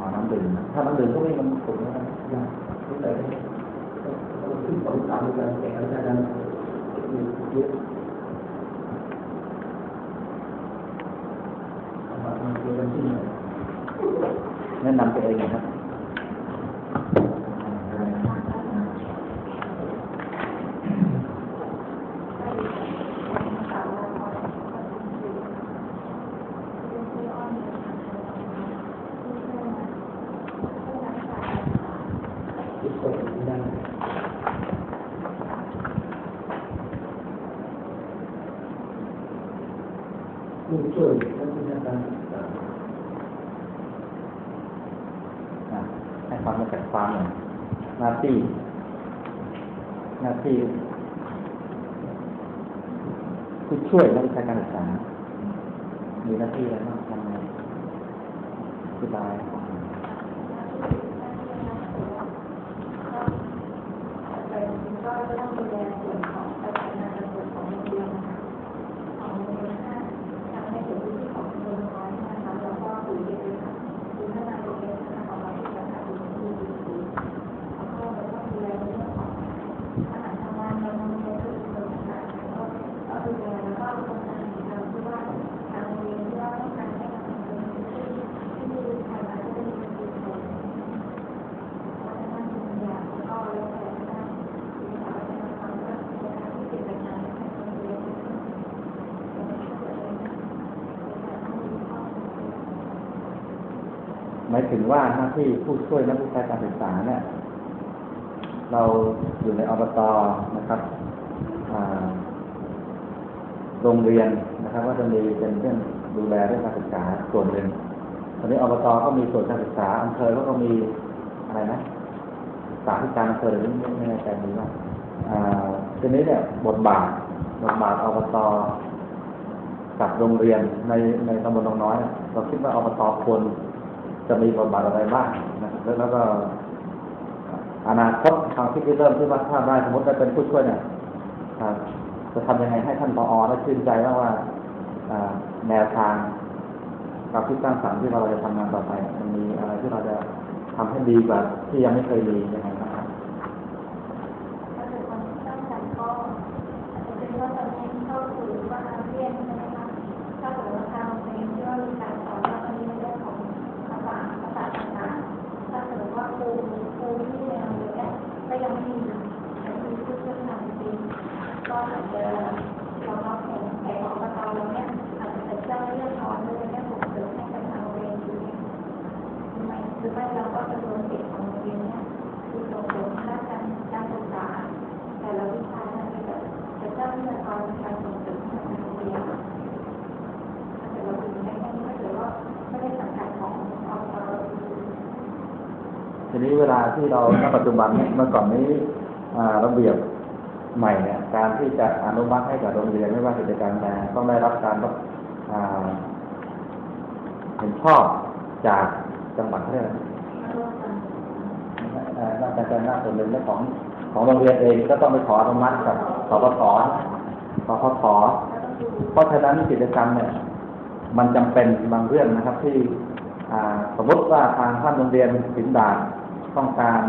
หาน้ำดื่มนะถ้าน้ำดื่มพวกนี้มันสูงนะครับยาก ที่ไหนที่สองสามการแข่งขันกันเยอะมาเจอกันที่ไหน แนะนำตัวเองหนะครับ ทุกคนได้ ผู้ช่วยนักวิชาการศึกษาให้ความมาจากความหน่อยหน้าที่หน้าที่ผู้ช่วยนักวิชาการศึกษา มีหน้าที่อะไรบ้างทำไงอธิบายก็ต้องดูแลส่วนของประชาชนส่วนของโรงเรียนนะคะของโรงเรียนถ้าทำให้ถึงพื้นที่ของโรงเรียนน้อยนะคะแล้วก็คุยกันเลยค่ะคือถ้าทางโรงเรียนนะคะของเราที่จะทำเป็นที่ดีดีแล้วก็เราต้องดูแลในเรื่องของอาหารกลางวันในโรงเรียนทุกคนนะคะก็ก็ดูแลแล้วก็โครงการของเราที่ว่าทางโรงเรียนที่ว่าต้องการให้กับโรงเรียนที่ที่มีฐานะที่เป็นคนดีคน วัฒนธรรมอย่างก็แล้วแต่ว่ามีสารพัดความรักในการที่เป็นงานให้คนเรียนเป็นผู้เรียนในการที่มีข้อมูล หมายถึงว่าหน้าที่ผู้ช่วยนักวิชาการศึกษาเนี่ยเราอยู่ในอบตนะครับโรงเรียนนะครับก็จะมีเป็นเรื่องดูแลเรื่องการศึกษาส่วนหนึ่งตอนนี้อบตก็มีส่วนการศึกษาอำเภอก็มีอะไรนะศึกษาที่การอำเภอหรือไม่แน่ใจดีว่าอ่าทีนี้เนี่ยบทบาทบทบาทอบตกับโรงเรียนในในตำบลหนองน้อยเนี่ยเราคิดว่าอบตควร จะมีบทบาทอะไรบ้างนะแล้วก็อนาคตทางที่เริ่มที่ว่าถ้าได้สมมติได้เป็นผู้ช่วยเนี่ยจะทำยังไงให้ท่านปอได้ชื่นใจว่าว่าอ่าแนวทางกับที่สร้างสรรค์ที่เราจะทำงานต่อไปมันมีอะไรที่เราจะทำให้ดีกว่าที่ยังไม่เคยมียังไงนะครับ ถ้าเกิดความตั้งใจก็อาจจะเป็นว่าตอนนี้เข้าสู่ว่าอาเซียนใช่ไหมคะถ้าเกิดว่าทางโรงเรียนที่ว่ามีการสอนว่าตอนนี้ในเรื่องของภาษาภาษาต่างๆถ้าเกิดว่าครูครูที่ในโรงเรียนเนี่ยก็ยังไม่มียังไม่มีผู้เชี่ยวชาญจริง ก็อาจจะเรารับแผนแผนของประเราเนี่ยอาจจะเป็นเจ้าเรื่องนอนด้วยเนี่ยส่งเสริมให้กับทางโรงเรียนอยู่หรือไม่หรือไม่เราก็จะรวมเด็กของโรงเรียนเนี่ยคือส่งเสริมด้านการการศึกษาแต่ละวิชาเนี่ยจะจะเจ้าหน้าที่ในการส่งเสริมกับโรเรียนถ้าเราถึงในนี้ถ้าเกิดว่าไม่ได้สังกัดของอบตทีนี้เวลาที่เราณปัจจุบันเนี่ยเมื่อก่อนนี้อ่าระเบียบ ใหม่เนี่ยการที่จะอนุมัติให้กับโรงเรียนไม่ว่ากิจการใดต้องได้รับการรับอ่าเห็นชอบจากจังหวัดเรียกอะไรเอ่อน่าจะเป็นหน้าส่วนหนึ่งของของโรงเรียนเองก็ต้องไปขออนุมัติกับสปสสพทเพราะฉะนั้นกิจกรรมเนี่ย มันจำเป็นบางเรื่องนะครับที่สมมติว่าทางท่านโรงเรียนสินดาต้องการ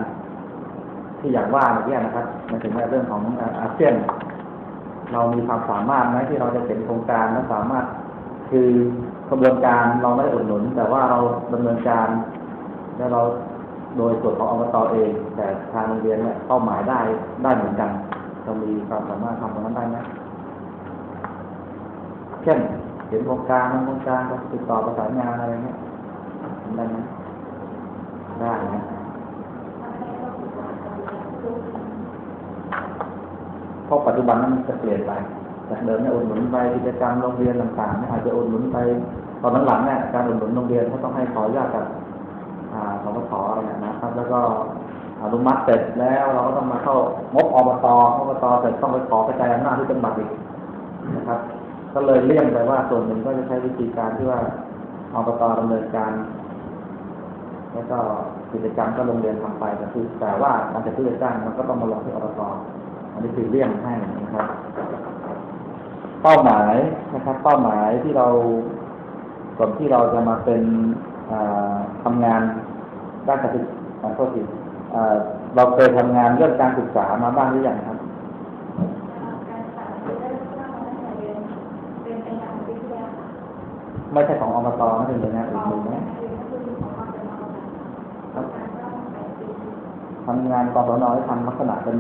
ที่อย่างว่าเมื่อกี้นะครับมายถึงในเรื่องของอาเซียน เรามีความสามารถไหมที่เราจะเห็นโครงการและสามารถ คือกระบวนการเราไม่ได้อุดหนุน แต่ว่าเราดำเนินการ แล้วเราโดยส่วนของอบตเอง แต่ทางโรงเรียนเนี่ยเป้าหมายได้ได้เหมือนกันเรามีความสามารถทำตรงนั้นได้ไหมเช่นเห็นโครงการบางโครงการติดต่อประสานงานอะไรเงี้ยทำได้ไหมได้นะเพ ราะปัจจุบันนั้นมันจะเปลี่ยนไปจากเดิมเนี่ยอุดหนุนไปกิจกรรมโรงเรียนต่างๆเนี่ยอาจจะอุดหนุนไปตอนหลังๆเนี่ยการอุดหนุนโรงเรียนเขาต้องให้ขออนุญาตกับสปสอะไรเนี่ยนะครับ แล้วก็อนุมัติเสร็จแล้วเราก็ต้องมาเข้างบอบตอบตเสร็จต้องไปขอกระจายอำนาจที่จังหวัดอีกนะครับ ก็เลยเลี่ยงไปว่าส่วนหนึ่งก็จะใช้วิธีการที่ว่าอบตดำเนินการ แล้วก็กิจกรรมก็โรงเรียนทำไปแต่คือแต่ว่าการจัดซื้อจัดจ้างมันก็ต้องมาลงที่อบต อันนี้คือเลี่ยงให้นะครับ เป้าหมายนะครับ เป้าหมายที่เราก่อนที่เราจะมาเป็นอ่าทำงานด้านการศึกษาโทษทีเอ่อเราเคยทำงานเรื่องการศึกษามาบ้างหรือยังครับการสอนที่ได้เข้ามาตั้งแต่เรียนเป็นเป็นการวิทยาค่ะไม่ใช่ของอบตไม่ใช่หน่วยงานขอื่อนงเลยนะเรียนก็คือของความเป็นมาค่ะการก็ไปปีทำงานกองสนให้ทำลักษณะเป็น